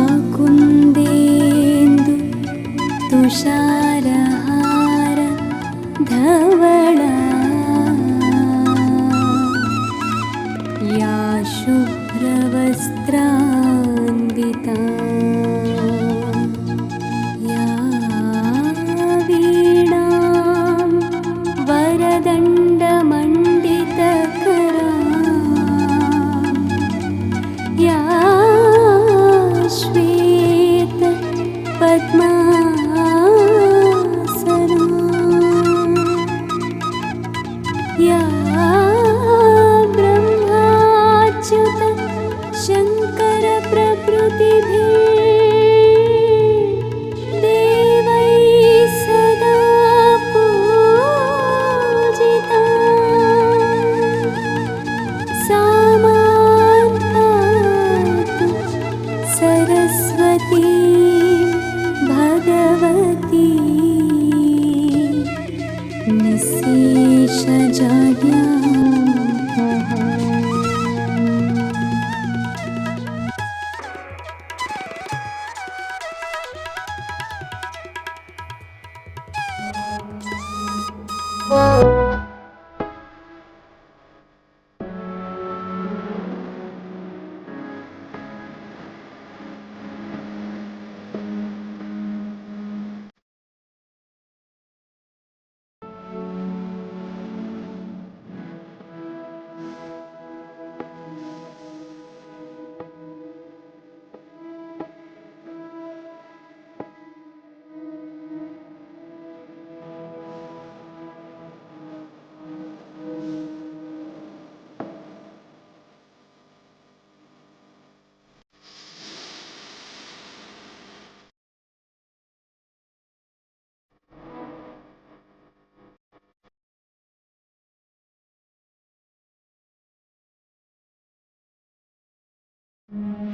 या कुन्देन्दु तुषारहार धवळा Mm-hmm.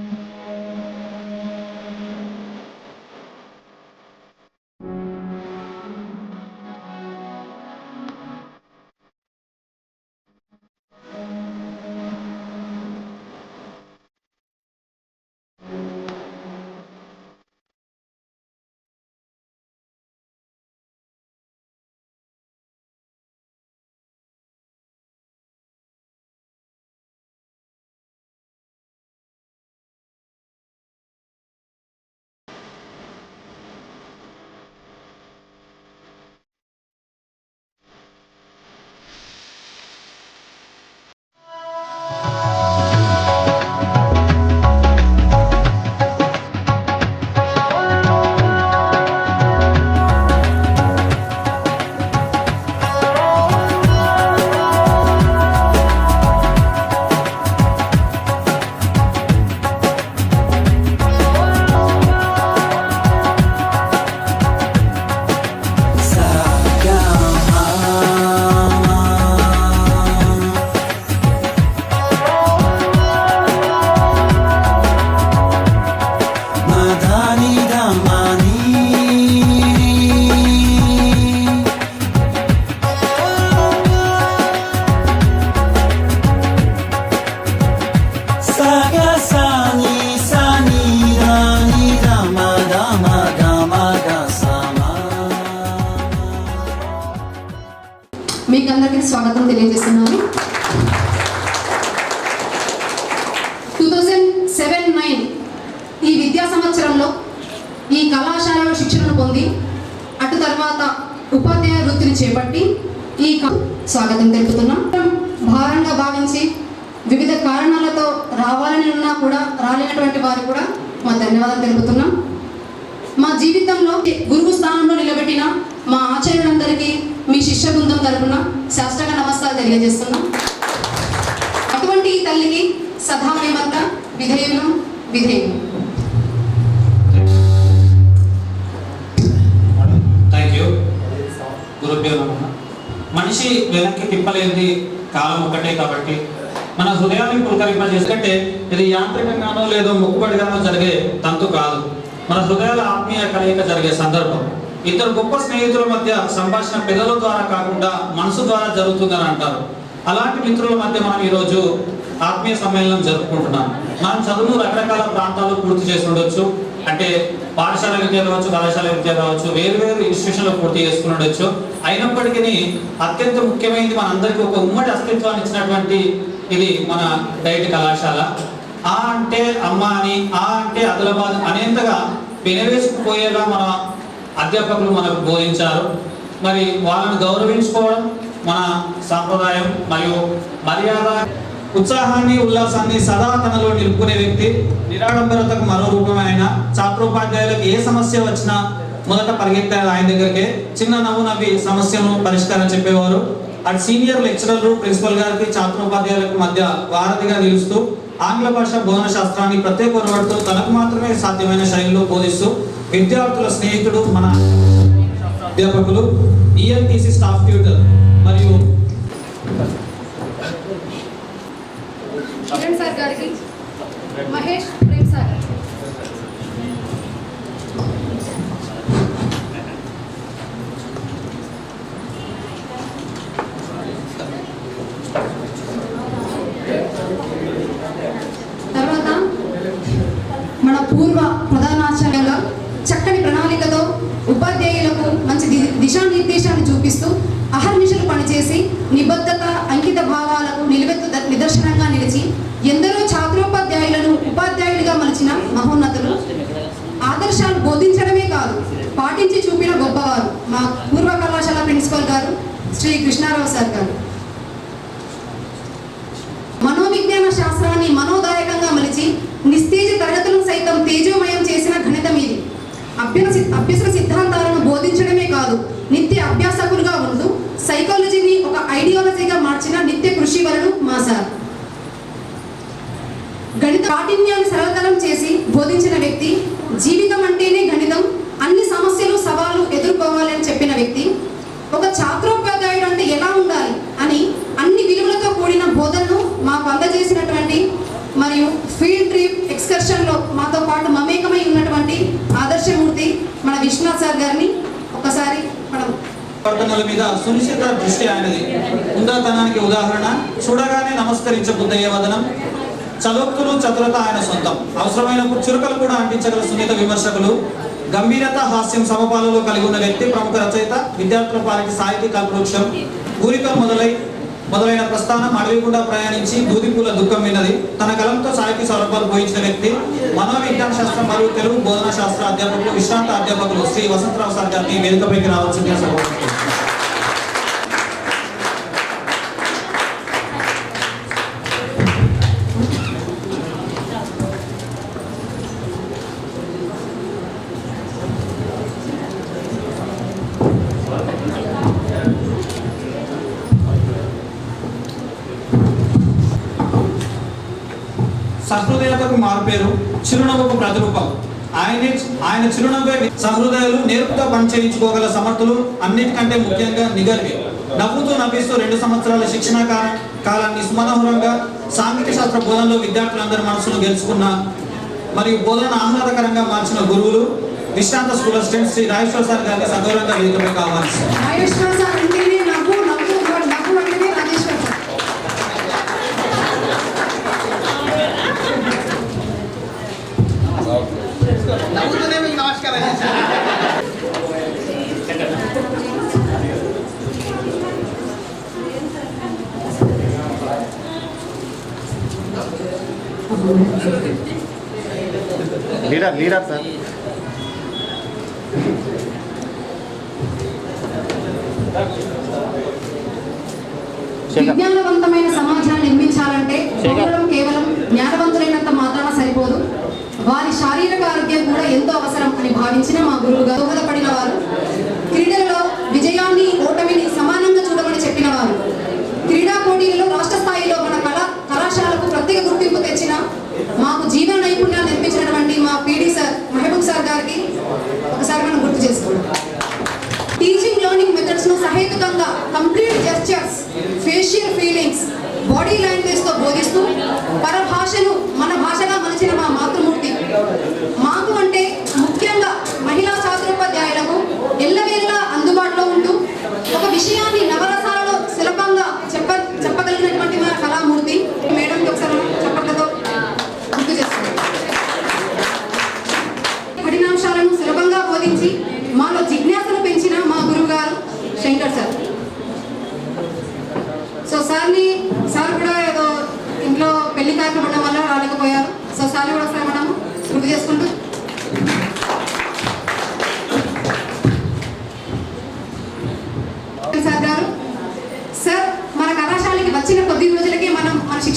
తెలుపుతున్నాం భారంగా భావించి వివిధ కారణాలతో రావాలని ఉన్నా కూడా రాలేనటువంటి వారు కూడా మా ధన్యవాదాలు తెలుపుతున్నాం. మా జీవితంలో గురువు స్థానంలో నిలబెట్టిన మా ఆచార్యులందరికీ మీ శిష్య బృందం తరపున శాస్త్రంగా నమస్కారం తెలియజేస్తున్నాం. అటువంటి ఈ తల్లికి సదా మేమంతా విధేయులు థ్యాంక్ యూ గురుభ్యో నమః. మనిషి వెనక్కి తిప్పలేనిది కాలం ఒక్కటే కాబట్టి మన హృదయాన్ని పులకరింపజేసుకంటే ఇది యాంత్రికంగానో లేదో మొక్కుబడిగానో జరిగే తంతు కాదు. మన హృదయాల ఆత్మీయ కలయిక జరిగే సందర్భం. ఇద్దరు గొప్ప స్నేహితుల మధ్య సంభాషణ పెదవుల ద్వారా కాకుండా మనసు ద్వారా జరుగుతుందని అంటారు. అలాంటి మిత్రుల మధ్య మనం ఈరోజు ఆత్మీయ సమ్మేళనం జరుపుకుంటున్నాం. మనం చదువును రకరకాల ప్రాంతాలు పూర్తి చేసి ఉండొచ్చు. అంటే పాఠశాల విద్య కావచ్చు కళాశాల విద్య కావచ్చు వేరు వేరు ఇన్స్టిట్యూషన్లో పూర్తి చేసుకుని ఉండొచ్చు. అయినప్పటికీ అత్యంత ముఖ్యమైనది మనందరికీ ఒక ఉమ్మడి అస్తిత్వాన్ని ఇచ్చినటువంటి ఇది మన డైట్ కళాశాల. ఆ అంటే అమ్మ అని ఆ అంటే ఆదిలాబాద్ అనేంతగా పెనవేసుకుపోయేలా మన అధ్యాపకులు మనకు బోధించారు. మరి వాళ్ళని గౌరవించుకోవడం మన సాంప్రదాయం మరియు మర్యాద ఉత్సాహాన్ని ఉల్లాసాన్ని సదా తనలో నిలుపుకునే వ్యక్తి నిరాడంబరతకు మరో రూపమైన ఛాత్రోపాధ్యాయులకు ఏ సమస్య వచ్చినా మొదట పరిగెత్తారు ఆయన దగ్గరికి. చిన్న నవ్వు నవ్వి సమస్యను పరిష్కారం చెప్పేవారు. అటు సీనియర్ లెక్చరర్లు ప్రిన్సిపల్ గారికి ఛాత్రోపాధ్యాయులకు మధ్య వారధిగా నిలుస్తూ ఆంగ్ల భాష బోధన శాస్త్రాన్ని ప్రత్యేక కొనబడుతూ తనకు మాత్రమే సాధ్యమైన శైలిలో బోధిస్తూ విద్యార్థుల స్నేహితుడు మన అధ్యాపకులు ఈఎల్టీసీ స్టాఫ్ ట్యూటర్ మరియు కిరణ్ సార్ గారికి మహేష్ ప్రేమ్ సార్ తర్వాత మన పూర్వ ప్రధానాచార్యుల చక్కని ప్రణాళికతో ఉపాధ్యాయులకు మంచి ది- దిశానిర్దేశాన్ని చూపిస్తూ అహర్నిశలు పనిచేసి నిబద్ధత అంకిత భావాలకు నిలువెత్తు నిదర్శనంగా నిలిచి ఎందరో ఉపాధ్యాయుడిగా మలిచిన మహోన్నతులు. ఆదర్శాలు బోధించడమే కాదు పాటించి చూపిన గొప్పవారు. మా పూర్వ కళాశాల ప్రిన్సిపల్ గారు శ్రీ కృష్ణారావు సార్ గారు. మనోవిజ్ఞాన శాస్త్రాన్ని మనోదాయకంగా మలిచి నిస్తేజ తరగతులను సైతం తేజోమయం చేసిన ఘనత మీది. అభ్యాస అభ్యసన సిద్ధాంతాలను బోధించడమే కాదు నిత్య అభ్యాసకులుగా ఉంటూ సైకాలజీని ఒక ఐడియాలజీగా మార్చిన నిత్య కృషి వలన మా సార్. గణిత కాఠిన్యాన్ని సరళతరం చేసి బోధించిన వ్యక్తి జీవితం అంటేనే గణితం. అన్ని సమస్యలు సవాలు ఎదుర్కోవాలి అని చెప్పిన వ్యక్తి ఒక ఛాత్రోపాధ్యాయుడు అంటే ఎలా ఉండాలి అని అన్ని విలువలతో కూడిన బోధనను మాకు అందజేసినటువంటి మరియు ఫీల్డ్ ట్రిప్ ఎక్స్కర్షన్లో మాతో పాటు మమేకమై ఉన్నటువంటి ఆదర్శమూర్తి మన విశ్వనాథ్ సార్ గారిని ఒకసారి మనం ప్రవర్తనల మీద సునిశ్చిత దృష్టి ఆయనది. ఉందాతనానికి ఉదాహరణ చూడగానే నమస్కరించబుద్ధయ్యే వదనం. చదువుతులు చతురత ఆయన సొంతం. అవసరమైనప్పుడు చురుకలు కూడా అంటించగల సున్నిత విమర్శకులు గంభీరత హాస్యం సమపాలలో కలిగి ఉన్న వ్యక్తి ప్రముఖ రచయిత విద్యార్థుల పాలిటి సాహితీ కల్పవృక్షం పూరిక మొదలై మొదలైన ప్రస్థానం అడవిగుండా ప్రయాణించి దూదిపూల దుఃఖం విన్నది. తన కలంతో సాహిత్య సౌరభాలు పోయించిన వ్యక్తి మనోవిజ్ఞాన శాస్త్రం మరియు తెలుగు బోధనా శాస్త్ర అధ్యాపకులు విశ్రాంత అధ్యాపకులు శ్రీ వసంతరావు సార్ గారిని వేదికపైకి రావాల్సిందిగా సభ సహృదయతకు మారుపేరు చిరునవ్వుకు ప్రతిరూపం. ఆయనే ఆయన చిరునవ్వే సహృదయాలు నేర్పుతో పనిచేయించుకోగల సమర్థులు అన్నిటికంటే ముఖ్యంగా నిగర్వి. నవ్వుతూ నవ్విస్తూ రెండు సంవత్సరాల శిక్షణ కాలాన్ని సుమనోహరంగా సాంఘిక శాస్త్ర బోధనలో విద్యార్థులందరి మనసును గెలుచుకున్న మరియు బోధన ఆహ్లాదకరంగా మార్చిన గురువులు విశ్రాంత school assistant Shri Rajeshwara sir గారిని సగౌరవంగా వేదికపైకి కావాలి. నమస్కారం లీడర్ లీడర్ సార్. విజ్ఞానవంతమైన సమాజాన్ని నిర్మించాలంటే వారి శారీరక ఆరోగ్యం కూడా ఎంతో అవసరం అని భావించిన మా గురువుగా దోహదపడిన వారు క్రీడలలో విజయాన్ని ఓటమిని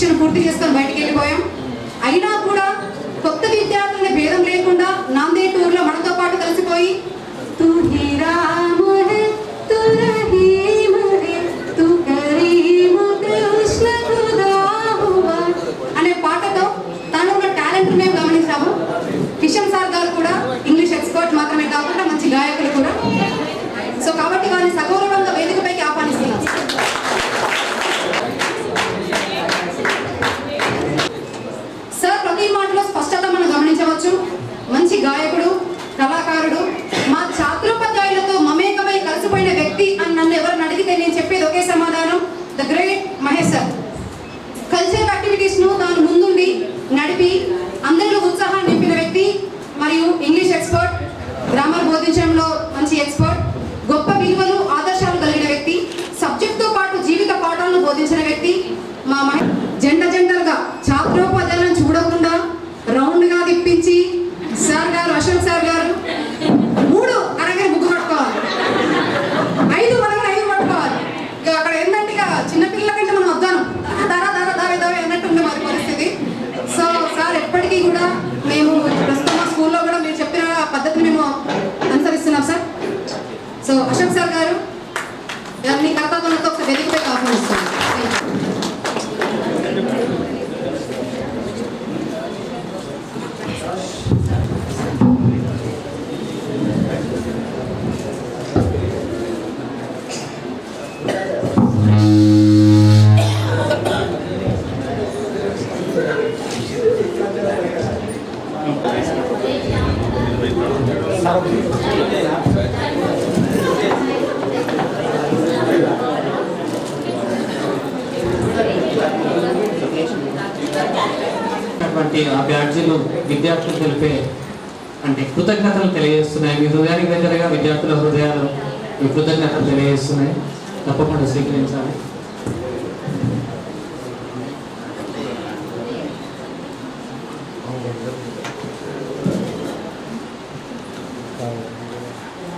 శిక్షణ పూర్తి చేసుకొని బయటికి వెళ్ళిపోయాం. అయినా కూడా కొత్త విద్యార్థుల భేదం లేకుండా నాందేటూరులో మనతో పాటు కలిసిపోయి తూ చెప్పి అందరిలో ఉత్సాహాన్ని నింపిన వ్యక్తి మరియు ఇంగ్లీష్ ఎక్స్పర్ట్ గ్రామర్ బోధించడంలో nós. అటువంటి ఆ బ్యాడ్జీలు విద్యార్థులు తెలిపే అంటే కృతజ్ఞతలు తెలియజేస్తున్నాయి. మీ హృదయానికి దగ్గరగా విద్యార్థుల హృదయాలు మీ కృతజ్ఞతలు తెలియజేస్తున్నాయి. తప్పకుండా స్వీకరించాలి.